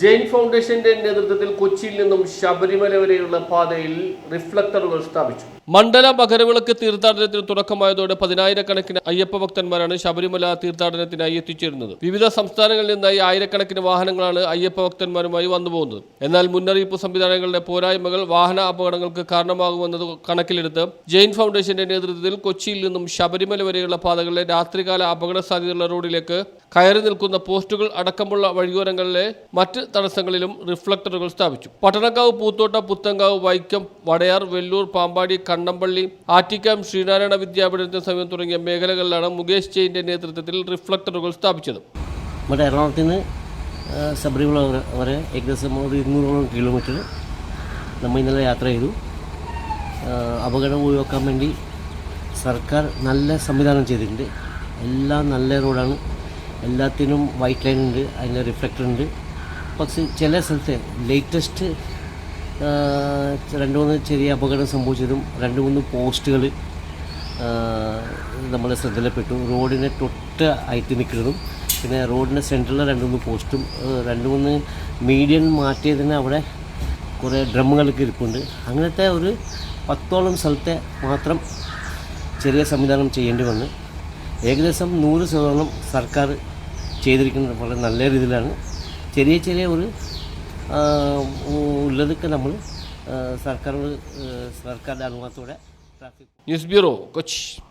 Jain ഫൗണ്ടേഷന്റെ നേതൃത്വത്തിൽ കൊച്ചിയിൽ നിന്നും ശബരിമല വരെയുള്ള പാതയിൽ റിഫ്ലക്ടറുകൾ സ്ഥാപിച്ചു. മണ്ഡല മകരവിളക്ക് തീർത്ഥാടനത്തിന് തുടക്കമായതോടെ പതിനായിരക്കണക്കിന് അയ്യപ്പ ഭക്തന്മാരാണ് ശബരിമല തീർത്ഥാടനത്തിനായി എത്തിച്ചേരുന്നത്. വിവിധ സംസ്ഥാനങ്ങളിൽ നിന്നായി ആയിരക്കണക്കിന് വാഹനങ്ങളാണ് അയ്യപ്പ ഭക്തന്മാരുമായി വന്നുപോകുന്നത്. എന്നാൽ മുന്നറിയിപ്പ് സംവിധാനങ്ങളുടെ പോരായ്മകൾ വാഹന അപകടങ്ങൾക്ക് കാരണമാകുമെന്നത് കണക്കിലെടുത്ത് ജെയിൻ ഫൗണ്ടേഷന്റെ നേതൃത്വത്തിൽ കൊച്ചിയിൽ നിന്നും ശബരിമല വരെയുള്ള പാതകളിലെ രാത്രികാല അപകട സാധ്യതയുള്ള റോഡിലേക്ക് കയറി നിൽക്കുന്ന പോസ്റ്റുകൾ അടക്കമുള്ള വഴിയോരങ്ങളിലെ മറ്റ് തടസ്സങ്ങളിലും റിഫ്ലക്ടറുകൾ സ്ഥാപിച്ചു. പട്ടണക്കാവ് പൂത്തോട്ട പുത്തങ്കാവ് വൈക്കം വടയാർ വെല്ലൂർ പാമ്പാടി കണ്ണമ്പള്ളി ആറ്റിക്കാം ശ്രീനാരായണ വിദ്യാപീഠത്തിന് സമീപം തുടങ്ങിയ മേഖലകളിലാണ് മുകേഷ് ജെയിന്റെ നേതൃത്വത്തിൽ റിഫ്ലക്ടറുകൾ സ്ഥാപിച്ചത്. നമ്മുടെ എറണാകുളത്ത് നിന്ന് ശബരിമല വരെ ഏകദേശം ഒരു ഇരുന്നൂറോളം കിലോമീറ്റർ നമ്മൾ ഇന്നലെ യാത്ര ചെയ്തു. അപകടം ഒഴിവാക്കാൻ വേണ്ടി സർക്കാർ നല്ല സംവിധാനം ചെയ്തിട്ടുണ്ട്. എല്ലാം നല്ല റോഡാണ്. എല്ലാത്തിനും വൈറ്റ് ലൈൻ ഉണ്ട് അതിന്റെ റിഫ്ലക്ടർ ഉണ്ട്. പക്ഷേ ചില സ്ഥലത്ത് ലേറ്റസ്റ്റ് രണ്ട് മൂന്ന് ചെറിയ അപകടം സംഭവിച്ചതും രണ്ട് മൂന്ന് പോസ്റ്റുകൾ നമ്മളെ ശ്രദ്ധയിൽപ്പെട്ടു. റോഡിനെ തൊട്ട് ആയിട്ട് നിൽക്കുന്നതും പിന്നെ റോഡിന്റെ സെന്ററിലെ രണ്ട് മൂന്ന് പോസ്റ്റും രണ്ട് മൂന്ന് മീഡിയൻ മാറ്റിയതിന് അവിടെ കുറേ ഡ്രമ്മുകളൊക്കെ ഇരിപ്പുണ്ട്. അങ്ങനത്തെ ഒരു പത്തോളം സ്ഥലത്തെ മാത്രം ചെറിയ സംവിധാനം ചെയ്യേണ്ടി വന്നു. ഏകദേശം നൂറ് ശതമാനം സർക്കാർ ചെയ്തിരിക്കുന്നത് വളരെ നല്ല രീതിയിലാണ്. ചെറിയ ചെറിയ ഒരു ഉള്ളതൊക്കെ നമ്മൾ സർക്കാർ സർക്കാരിന്റെ അനുഭവത്തോടെ ന്യൂസ് ബ്യൂറോ കൊച്ചി.